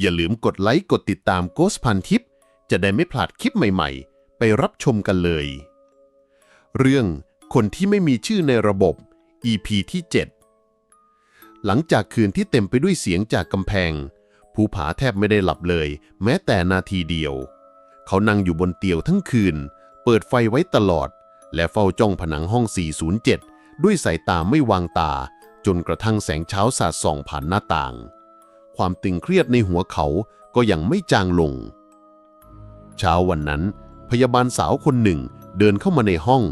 อย่าลืมกดไลค์กดติดตามโกสพันทิปจะได้ไม่พลาดคลิปใหม่ๆ ไปรับชมกันเลย เรื่องคนที่ไม่มีชื่อในระบบ EP ที่ 7 หลังจากคืนที่เต็มไปด้วยเสียงจากกำแพง ภูผาแทบไม่ได้หลับเลย แม้แต่นาทีเดียว เขานั่งอยู่บนเตียวทั้งคืน เปิดไฟไว้ตลอด และเฝ้าจ้องผนังห้อง 407 ด้วยสายตาไม่วางตา จนกระทั่งแสงเช้าสาดส่องผ่านหน้าต่าง ความตึงเครียดในหัวเขาก็ยังไม่จางลง เช้าวันนั้น พยาบาลสาวคนหนึ่งเดินเข้ามาในห้อง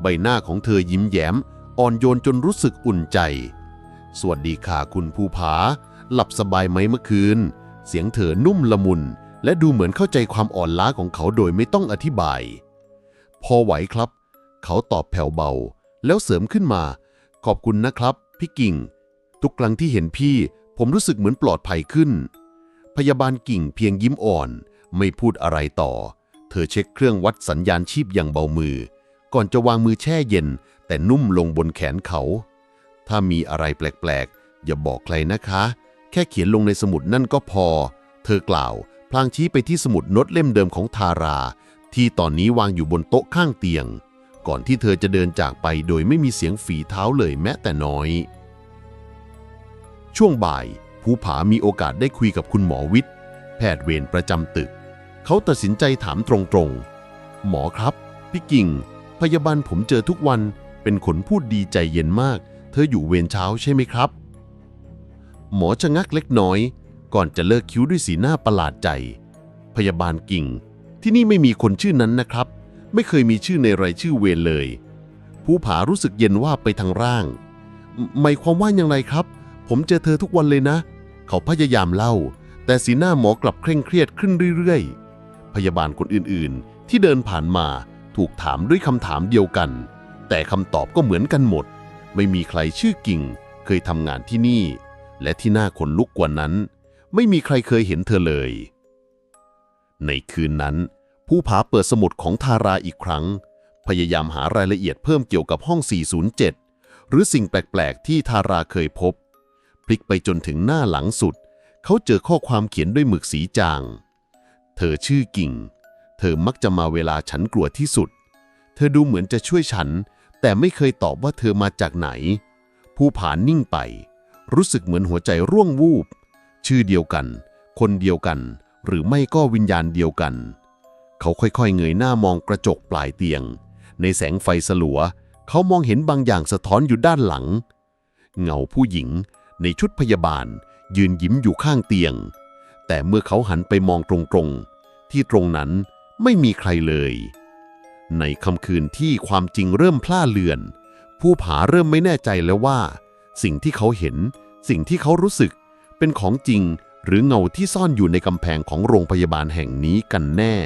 ใบหน้าของเธอยิ้มแย้ม อ่อนโยนจนรู้สึกอุ่นใจ สวัสดีค่ะคุณภูผา หลับสบายไหมเมื่อคืน เสียงเธอนุ่มละมุน และดูเหมือนเข้าใจความอ่อนล้าของเขาโดยไม่ต้องอธิบาย พอไหวครับ เขาตอบแผ่วเบา แล้วเสริมขึ้นมา ขอบคุณนะครับ พี่กิ่ง ทุกครั้งที่เห็นพี่ ผมรู้สึกเหมือนปลอดภัยขึ้น พยาบาลกิ่งเพียงยิ้มอ่อน ไม่พูดอะไรต่อ เธอเช็คเครื่องวัดสัญญาณชีพอย่างเบามือ ก่อนจะวางมือแช่เย็น แต่นุ่มลงบนแขนเขา ถ้ามีอะไรแปลกๆ อย่าบอกใครนะคะ แค่เขียนลงในสมุดนั่นก็พอ เธอกล่าว พลางชี้ไปที่สมุดโน้ตเล่มเดิมของทารา ที่ตอนนี้วางอยู่บนโต๊ะข้างเตียง ก่อนที่เธอจะเดินจากไปโดยไม่มีเสียงฝีเท้าเลยแม้แต่น้อย ช่วงบ่าย ภูผามีโอกาสได้คุยกับคุณหมอวิทย์ แพทย์เวรประจำตึก เขาตัดสินใจถามตรงๆ หมอครับ พี่กิ่ง พยาบาลผมเจอทุกวัน เป็นคนพูดดีใจเย็นมาก เธออยู่เวรเช้าใช่ไหมครับ หมอชะงักเล็กน้อย ก่อนจะเลิกคิ้วด้วยสีหน้าประหลาดใจ พยาบาลกิ่ง ที่นี่ไม่มีคนชื่อนั้นนะครับ ไม่เคยมีชื่อในรายชื่อเวรเลย ภูผารู้สึกเย็นว่าไปทางร่างหมายความว่าอย่างไรครับ ผมเจอเธอทุกวันเลยนะ เขาพยายามเล่า แต่สีหน้าหมอกลับเคร่งเครียดขึ้นเรื่อยๆ พยาบาลคนอื่นๆ ที่เดินผ่านมาถูกถามด้วยคำถามเดียวกัน แต่คำตอบก็เหมือนกันหมด ไม่มีใครชื่อกิ่ง เคยทำงานที่นี่ และที่น่าขนลุกกว่านั้น ไม่มีใครเคยเห็นเธอเลย ในคืนนั้น ผู้ผาเปิดสมุดของทาราอีกครั้ง พยายามหารายละเอียดเพิ่มเกี่ยวกับห้อง 407 หรือสิ่งแปลก ๆ ที่ทาราเคยพบ ลิกไปจนถึงหน้าหลังสุด เขาเจอข้อความเขียนด้วยหมึกสีจาง เธอชื่อกิ่ง เธอมักจะมาเวลาฉันกลัวที่สุด เธอดูเหมือนจะช่วยฉัน แต่ไม่เคยตอบว่าเธอมาจากไหน ผู้ผานนิ่งไป รู้สึกเหมือนหัวใจร่วงวูบ ชื่อเดียวกัน คนเดียวกัน หรือไม่ก็วิญญาณเดียวกัน เขาค่อยๆเงยหน้ามองกระจกปลายเตียง ในแสงไฟสลัว เขามองเห็นบางอย่างสะท้อนอยู่ด้านหลัง เงาผู้หญิง ในชุดพยาบาล ยืนยิ้มอยู่ข้างเตียง แต่เมื่อเขาหันไปมองตรงๆ ที่ตรงนั้นไม่มีใครเลย ในค่ำคืนที่ความจริงเริ่มพล่าเลือน ผู้ผาเริ่มไม่แน่ใจแล้วว่า สิ่งที่เขาเห็น สิ่งที่เขารู้สึก เป็นของจริงหรือเงาที่ซ่อนอยู่ในกำแพงของโรงพยาบาลแห่งนี้กันแน่